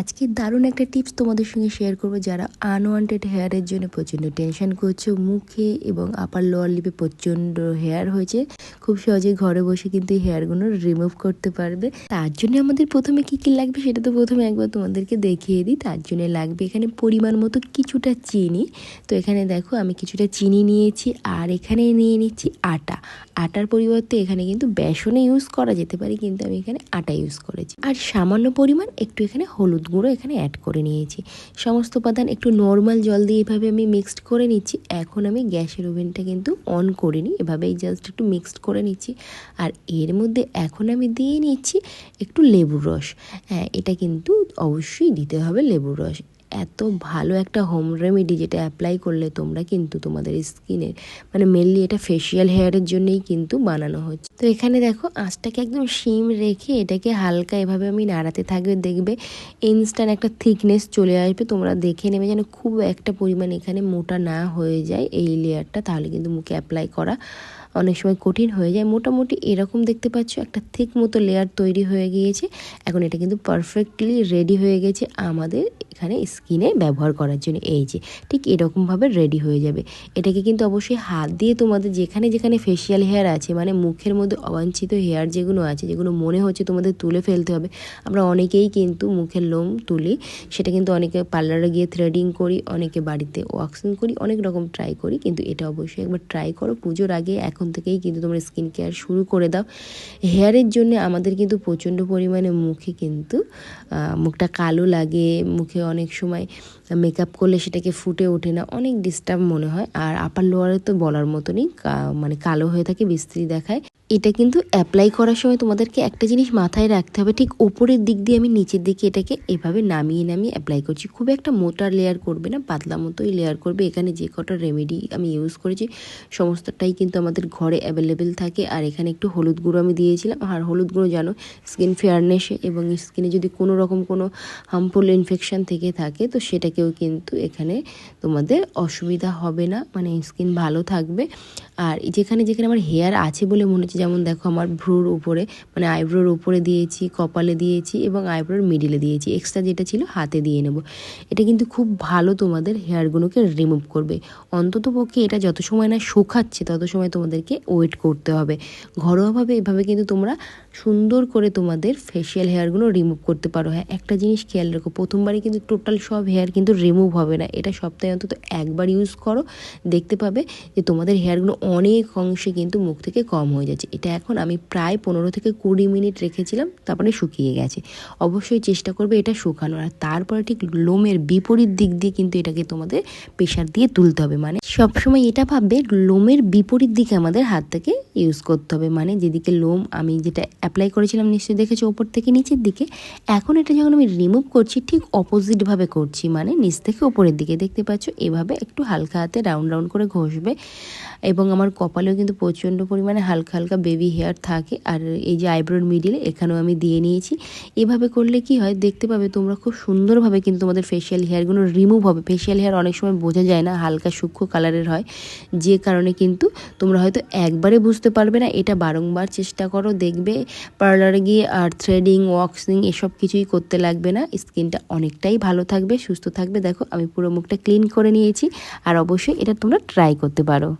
আজকে দারুণ একটা টিপস তোমাদের সঙ্গে শেয়ার করব যারা আনওয়ান্টেড হেয়ারের জন্য প্রচণ্ড টেনশন করছ, মুখে এবং আপার লোয়ার লিপে প্রচণ্ড হেয়ার হয়েছে, খুব সহজে ঘরে বসে কিন্তু এই হেয়ারগুলো রিমুভ করতে পারবে। তার জন্য আমাদের প্রথমে কি কি লাগবে সেটা তো প্রথমে একবার তোমাদেরকে দেখিয়ে দিই। তার জন্য লাগবে এখানে পরিমাণ মতো কিছুটা চিনি। তো এখানে দেখো আমি কিছুটা চিনি নিয়েছি আর এখানে নিয়ে নিচ্ছি আটা। আটার পরিবর্তে এখানে কিন্তু বেসনে ইউজ করা যেতে পারে, কিন্তু আমি এখানে আটা ইউজ করেছি। আর সামান্য পরিমাণ একটু এখানে হলুদ গুঁড়ো এখানে অ্যাড করে নিয়েছি। সমস্ত উপাদান একটু নর্মাল জল দিয়ে এভাবে আমি মিক্সড করে নিচ্ছি। এখন আমি গ্যাসের ওভেনটা কিন্তু অন করিনি, এভাবেই জাস্ট একটু মিক্সড করে নিচ্ছি। আর এর মধ্যে এখন আমি দিয়ে নিচ্ছি একটু লেবুর রস। হ্যাঁ এটা কিন্তু অবশ্যই দিতে হবে লেবুর রস। এত ভালো একটা হোম রেমেডি যেটা অ্যাপ্লাই করলে তোমরা কিন্তু তোমাদের স্কিনের মানে মেনলি এটা ফেশিয়াল হেয়ারের জন্যই কিন্তু বানানো হচ্ছে। তো এখানে দেখো, আঁচটাকে একদম সিম রেখে এটাকে হালকা এভাবে আমি নাড়াতে থাকবে, দেখবে ইনস্ট্যান্ট একটা থিকনেস চলে আসবে। তোমরা দেখে নেবে যেন খুব একটা পরিমাণ এখানে মোটা না হয়ে যায় এই লেয়ারটা তাহলে কিন্তু মুখে অ্যাপ্লাই করা অনেক সময় কঠিন হয়ে যায়। মোটামুটি এরকম দেখতে পাচ্ছ, একটা থিক মতো লেয়ার তৈরি হয়ে গিয়েছে। এখন এটা কিন্তু পারফেক্টলি রেডি হয়ে গেছে আমাদের এখানে স্কিনে ব্যবহার করার জন্য। এই যে, ঠিক এরকমভাবে রেডি হয়ে যাবে। এটাকে কিন্তু অবশ্যই হাত দিয়ে তোমাদের যেখানে যেখানে ফেসিয়াল হেয়ার আছে মানে মুখের মধ্যে অবাঞ্ছিত হেয়ার যেগুলো আছে, যেগুলো মনে হচ্ছে তোমাদের তুলে ফেলতে হবে, আমরা অনেকেই কিন্তু মুখের লোম তুলি। সেটা কিন্তু অনেকে পার্লারে গিয়ে থ্রেডিং করি, অনেকে বাড়িতে ওয়াক্সিং করি, অনেক রকম ট্রাই করি। কিন্তু এটা অবশ্যই একবার ট্রাই করো। পুজোর আগে এখন থেকেই কিন্তু তোমরা স্কিন কেয়ার শুরু করে দাও। হেয়ারের জন্য আমাদের কিন্তু প্রচণ্ড পরিমাণে মুখে কিন্তু মুখটা কালো লাগে, মুখে অনেক সময় মেকআপ করলে সেটাকে ফুটে ওঠে না, অনেক ডিস্টার্ব মনে হয়। আর আপার লোয়ারে তো বলার মতনই মানে কালো হয়ে থাকে বিস্ত্রি দেখায়। এটা কিন্তু অ্যাপ্লাই করার সময় তোমাদেরকে একটা জিনিস মাথায় রাখতে হবে, ঠিক ওপরের দিক দিয়ে আমি নিচের দিকে এটাকে এভাবে নামিয়ে নামিয়ে অ্যাপ্লাই করছি। খুব একটা মোটা লেয়ার করবে না, পাতলা মতোই লেয়ার করবে। এখানে যে কটা রেমেডি আমি ইউজ করেছি, সমস্তটাই কিন্তু আমাদের ঘরে অ্যাভেলেবেল থাকে। আর এখানে একটু হলুদ গুঁড়ো আমি দিয়েছিলাম। আর হলুদ গুঁড়ো জানো স্কিন ফেয়ারনেসে এবং স্কিনে যদি কোনো রকম কোনো হার্মফুল ইনফেকশান থেকে থাকে, তো সেটাকেও কিন্তু এখানে তোমাদের অসুবিধা হবে না। মানে স্কিন ভালো থাকবে। আর যেখানে যেখানে আমার হেয়ার আছে বলে মনে হচ্ছে, যেমন দেখো আমার ভ্রুর উপরে মানে আইব্রোর উপরে দিয়েছি, কপালে দিয়েছি এবং আইব্রোর মিডিলে দিয়েছি। এক্সট্রা যেটা ছিল হাতে দিয়ে নেব। এটা কিন্তু খুব ভালো তোমাদের হেয়ারগুলোকে রিমুভ করবে। অন্তত পক্ষে এটা যত সময় না শুকাচ্ছে, তত সময় তোমাদেরকে ওয়েট করতে হবে। ঘরোয়াভাবে এভাবে কিন্তু তোমরা সুন্দর করে তোমাদের ফেসিয়াল হেয়ারগুলো রিমুভ করতে পারো। হ্যাঁ একটা জিনিস খেয়াল রাখো, প্রথমবারই কিন্তু টোটাল সব হেয়ার কিন্তু রিমুভ হবে না। এটা সপ্তাহে অন্তত একবার ইউজ করো। দেখতে পাবে যে তোমাদের হেয়ারগুলো অনেক অংশে কিন্তু মুখ থেকে কম হয়ে যাচ্ছে। এটা এখন আমি প্রায় পনেরো থেকে কুড়ি মিনিট রেখেছিলাম, তারপরে শুকিয়ে গেছে। অবশ্যই চেষ্টা করবে এটা শুকানোর। আর তারপরে ঠিক লোমের বিপরীত দিক দিয়ে কিন্তু এটাকে তোমাদের প্রেশার দিয়ে তুলতে হবে। মানে সবসময় এটা ভাববে, লোমের বিপরীত দিকে আমাদের হাত থেকে ইউজ করতে হবে। মানে যেদিকে লোম আমি যেটা অ্যাপ্লাই করেছিলাম নিশ্চয়ই দেখেছি ওপর থেকে নিচের দিকে। এখন এটা যখন আমি রিমুভ করছি, ঠিক অপোজিটভাবে করছি। মানে নিচ থেকে ওপরের দিকে। দেখতে পাচ্ছ, এভাবে একটু হালকা হাতে রাউন্ড রাউন্ড করে ঘষবে। এবং আমার কপালেও কিন্তু প্রচণ্ড পরিমাণে হালকা হালকা বেবি হেয়ার থাকে। আর এই যে আইব্রোর মিডিলে এখানেও আমি দিয়ে নিয়েছি। এভাবে করলে কি হয়, দেখতে পাবে তোমরা খুব সুন্দরভাবে কিন্তু তোমাদের ফেশিয়াল হেয়ারগুলো রিমুভ হবে। ফেশিয়াল হেয়ার অনেক সময় বোঝা যায় না, হালকা সূক্ষ্ম কালারের হয়। যে কারণে কিন্তু তোমরা হয়তো একবারে বুঝতে পারবে না, এটা বারংবার চেষ্টা করো, দেখবে পার্লারে গিয়ে আর থ্রেডিং ওয়াক্সিং এসব কিছুই করতে লাগবে না। স্কিনটা অনেকটাই ভালো থাকবে, সুস্থ থাকবে। দেখো, আমি পুরো মুখটা ক্লিন করে নিয়েছি। আর অবশ্যই এটা তোমরা ট্রাই করতে পারো।